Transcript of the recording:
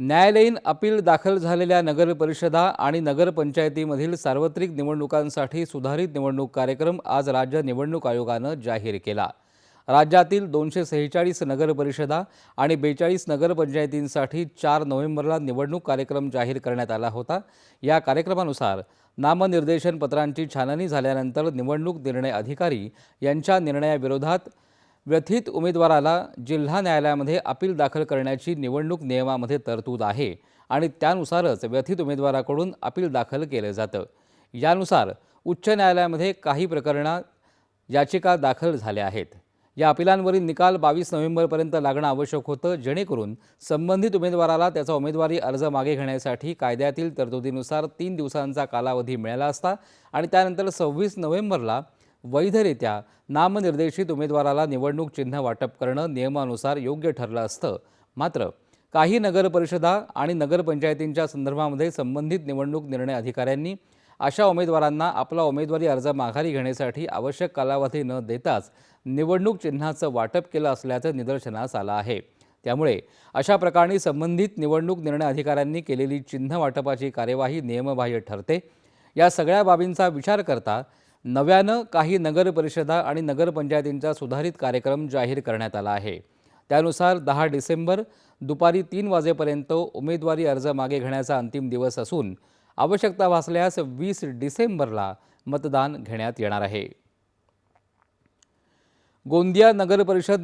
न्यायालयीन अपील दाखल झालेल्या नगर परिषदा आणि नगरपंचायतीमधील सार्वत्रिक निवडणुकांसाठी सुधारित निवडणूक कार्यक्रम आज राज्य निवडणूक आयोगानं जाहीर केला. राज्यातील दोनशे सेहेचाळीस नगरपरिषदा आणि बेचाळीस नगरपंचायतींसाठी चार नोव्हेंबरला निवडणूक कार्यक्रम जाहीर करण्यात आला होता. या कार्यक्रमानुसार नामनिर्देशन पत्रांची छाननी झाल्यानंतर निवडणूक निर्णय अधिकारी यांच्या निर्णयाविरोधात व्यथित उमेदवाराला जिल्हा न्यायालयामध्ये अपील दाखल करण्याची निवडणूक नियमामध्ये तरतूद आहे आणि त्यानुसारच व्यथित उमेदवाराकडून अपील दाखल केलं जातं. यानुसार उच्च न्यायालयामध्ये काही प्रकरणात याचिका दाखल झाल्या आहेत. या अपिलांवरील निकाल बावीस नोव्हेंबरपर्यंत लागणं आवश्यक होतं जेणेकरून संबंधित उमेदवाराला त्याचा उमेदवारी अर्ज मागे घेण्यासाठी कायद्यातील तरतुदीनुसार तीन दिवसांचा कालावधी मिळाला असता आणि त्यानंतर सव्वीस नोव्हेंबरला वैधरित्या नामनिर्देशित उमेदवाराला निवडणूक चिन्ह वाटप करणं नियमानुसार योग्य ठरलं असतं. मात्र काही नगरपरिषदा आणि नगरपंचायतींच्या संदर्भामध्ये संबंधित निवडणूक निर्णय अधिकाऱ्यांनी अशा उमेदवारांना आपला उमेदवारी अर्ज माघारी घेण्यासाठी आवश्यक कालावधी न देताच निवडणूक चिन्हाचं वाटप केलं असल्याचं निदर्शनास आलं आहे. त्यामुळे अशा प्रकरणी संबंधित निवडणूक निर्णय अधिकाऱ्यांनी केलेली चिन्ह वाटपाची कार्यवाही नियमबाह्य ठरते. या सगळ्या बाबींचा विचार करता नव्यानं काही नगरपरिषदा आणि नगरपंचायतींचा सुधारित कार्यक्रम जाहीर करण्यात आला आहे. त्यानुसार दहा डिसेंबर दुपारी तीन वाजेपर्यंत उमेदवारी अर्ज मागे घेण्याचा अंतिम दिवस असून आवश्यकता भासल्यास वीस डिसेंबरला मतदान घेण्यात येणार आहे. गोंदिया नगरपरिषद